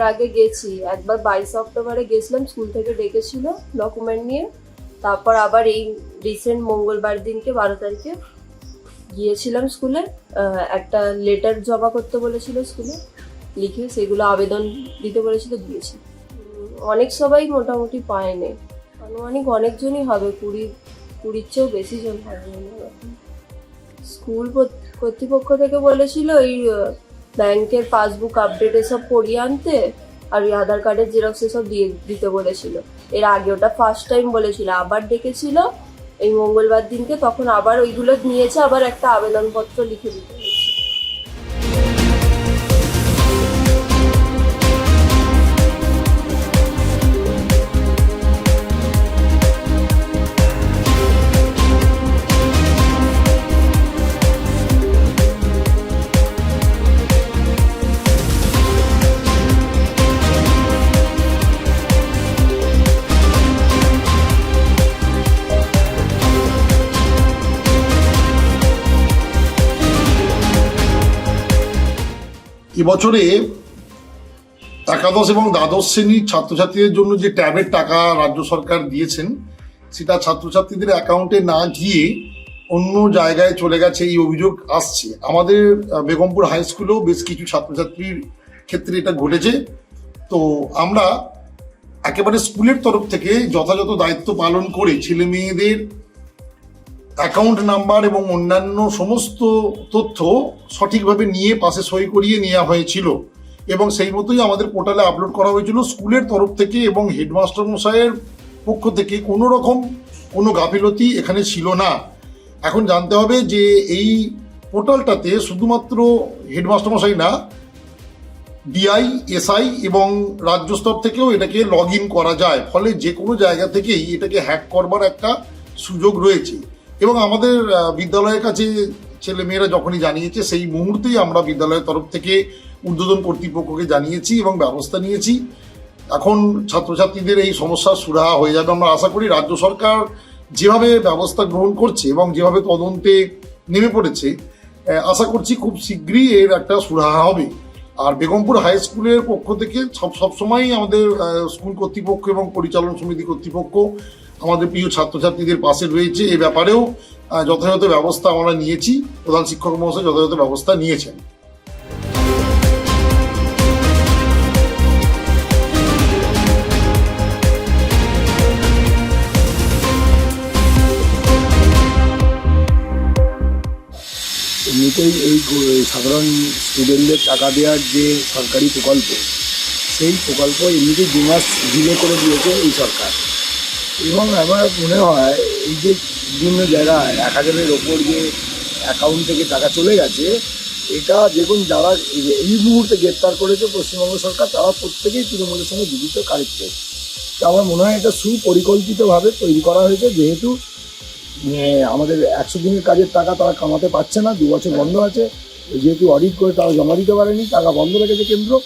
এর আগে গেছি, একবার বাইশে অক্টোবরে গেছিলাম, স্কুল থেকে ডেকেছিল ডকুমেন্ট নিয়ে। তারপর আবার এই রিসেন্ট মঙ্গলবার দিনকে, বারো তারিখে গিয়েছিলাম স্কুলে একটা লেটার জমা করতে বলেছিল স্কুলে, লিখে সেগুলো আবেদন দিতে বলেছিল, দিয়েছি। অনেক সবাই মোটামুটি পায়নি। আনুমানিক অনেকজনই হবে, কুড়ি কুড়ির চেয়েও বেশি জন হবে। স্কুল কর্তৃপক্ষ থেকে বলেছিল এই ব্যাংকের পাসবুক আপডেট এসব করিয়ে আনতে আর ওই আধার কার্ডের জেরক্স এসব দিয়ে দিতে বলেছিল। এর আগে ওটা ফার্স্ট টাইম বলেছিল, আবার ডেকেছিল। এই মঙ্গলবার দিনকে তখন আবার ওইগুলো নিয়েছে, আবার একটা আবেদনপত্র লিখে দিতে। এবছরে একাদশ এবং দ্বাদশ শ্রেণির ছাত্রছাত্রীদের জন্য যে ট্যাবের টাকা রাজ্য সরকার দিয়েছেন, সেটা ছাত্রছাত্রীদের অ্যাকাউন্টে না গিয়ে অন্য জায়গায় চলে গেছে, এই অভিযোগ আসছে। আমাদের বেগমপুর হাই স্কুলেও বেশ কিছু ছাত্রছাত্রীর ক্ষেত্রে এটা ঘটেছে। তো আমরা একেবারে স্কুলের তরফ থেকে যথাযথ দায়িত্ব পালন করে ছেলে মেয়েদের অ্যাকাউন্ট নাম্বার এবং অন্যান্য সমস্ত তথ্য সঠিকভাবে নিয়ে পাশে সই করিয়ে নেওয়া হয়েছিল। এবং সেই মতোই আমাদের পোর্টালে আপলোড করা হয়েছিল স্কুলের তরফ থেকে এবং হেডমাস্টার মশাইয়ের পক্ষ থেকে। কোনো রকম কোনো গাফিলতি এখানে ছিল না। এখন জানতে হবে যে এই পোর্টালটাতে শুধুমাত্র হেডমাস্টার মশাই না ডিআই এসআই এবং রাজ্য স্তর থেকেও এটাকে লগ ইন করা যায়। ফলে যে কোনো জায়গা থেকেই এটাকে হ্যাক করবার একটা সুযোগ রয়েছে। এবং আমাদের বিদ্যালয়ের কাছে ছেলে মেয়েরা যখনই জানিয়েছে, সেই মুহূর্তেই আমরা বিদ্যালয়ের তরফ থেকে উদ্বোধন কর্তৃপক্ষকে জানিয়েছি এবং ব্যবস্থা নিয়েছি। এখন ছাত্রছাত্রীদের এই সমস্যার সুরাহা হয়ে যাবে। আমরা আশা করি রাজ্য সরকার যেভাবে ব্যবস্থা গ্রহণ করছে এবং যেভাবে তদন্তে নেমে পড়েছে আশা করছি খুব শীঘ্রই এর একটা সুরাহা হবে। আর বেগমপুর হাই স্কুলের পক্ষ থেকে সব, সবসময়ই আমাদের স্কুল কর্তৃপক্ষ এবং পরিচালন সমিতি কর্তৃপক্ষ আমাদের প্রিয় ছাত্রছাত্রীদের পাশে রয়েছে। এ ব্যাপারেও যথাযথ ব্যবস্থা আমরা নিয়েছি। প্রধান শিক্ষক মহাশয় যথাযথ ব্যবস্থা নিয়েছেন। এমনিতেই এই সাধারণ স্টুডেন্টদের টাকা দেওয়ার যে সরকারি প্রকল্প, সেই প্রকল্প এমনিতেই দু মাস করে দিয়েছে এই সরকার। এবং আমার মনে হয় এই যে বিভিন্ন জায়গায় এক হাজারের ওপর যে অ্যাকাউন্ট থেকে টাকা চলে গেছে, এটা দেখুন যারা এই- মুহূর্তে গ্রেপ্তার করেছে পশ্চিমবঙ্গ সরকার, তারা প্রত্যেকেই তৃণমূলের সঙ্গে জড়িত কারেক্টেড। তো আমার মনে হয় এটা সুপরিকল্পিতভাবে তৈরি করা হয়েছে, যেহেতু আমাদের একশো দিনের কাজের টাকা তারা কামাতে পারছে না, দু বছর বন্ধ আছে, যেহেতু অডিট করে তারা জমা দিতে পারেনি, টাকা বন্ধ রেখেছে কেন্দ্র,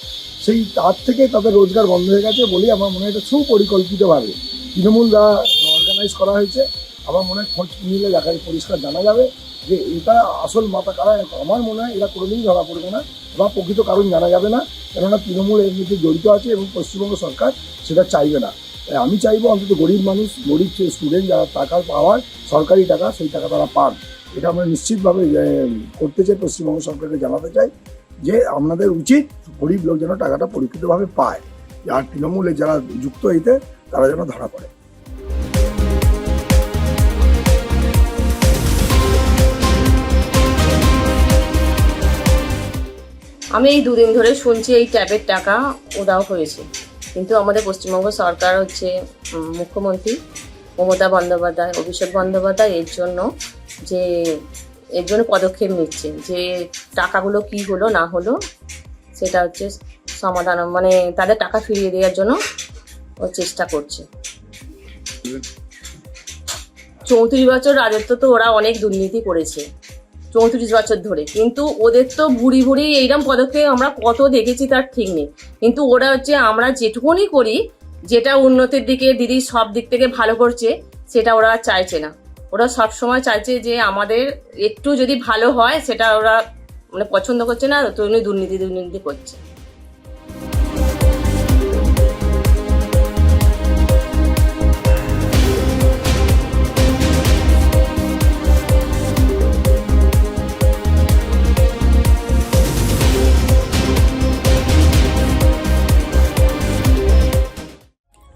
সেই তার থেকে তাদের রোজগার বন্ধ হয়ে গেছে বলেই আমার মনে হয় এটা সুপরিকল্পিতভাবে তৃণমূল দ্বারা অর্গানাইজ করা হয়েছে, আমার মনে হয় খোঁজ নিলে দেখা পরিষ্কার জানা যাবে যে এটা আসল মাথা কারা, আমার মনে হয় এরা কোনোদিনই ধরা পড়বে না বা প্রকৃত কারণ জানা যাবে না, কেননা তৃণমূল এর মধ্যে জড়িত আছে এবং পশ্চিমবঙ্গ সরকার সেটা চাইবে না। আমি চাইব অন্তত গরিব মানুষ, গরিব স্টুডেন্ট যারা টাকা পাওয়ার সরকারি টাকা, সেই টাকা তারা পান এটা আমরা নিশ্চিতভাবে করতে চাই, পশ্চিমবঙ্গ সরকারকে জানাতে চাই যে আপনাদের উচিত গরিব লোক যেন টাকাটা পরীক্ষিতভাবে পায়। আর তৃণমূলে যারা যুক্ত এতে তারা যেন ধরা পড়ে। আমি এই দুদিন ধরে শুনছি এই ট্যাবের টাকা উদাও হয়েছে। কিন্তু আমাদের পশ্চিমবঙ্গ সরকার হচ্ছে মুখ্যমন্ত্রী মমতা বন্দ্যোপাধ্যায়, অভিষেক বন্দ্যোপাধ্যায় এর জন্য যে, এর জন্য পদক্ষেপ নিচ্ছে যে, টাকাগুলো কি হলো না হলো সেটা হচ্ছে সমাধান মানে তাদের টাকা ফিরিয়ে দেওয়ার জন্য ও চেষ্টা করছে। চৌত্রিশ বছর রাজত্ব তো ওরা অনেক দুর্নীতি করেছে চৌত্রিশ বছর ধরে। কিন্তু ওদের তো ভুড়ি ভুড়ি এইরকম পদক্ষেপ আমরা কত দেখেছি তার ঠিক নেই। কিন্তু ওরা হচ্ছে আমরা যেটুকুনি করি যেটা উন্নতির দিকে দিদি সব দিক থেকে ভালো করছে সেটা ওরা চাইছে না। ওরা সব সময় চাইছে যে আমাদের একটু যদি ভালো হয় সেটা ওরা মানে পছন্দ করছে না তো উনি দুর্নীতি দুর্নীতি করছে।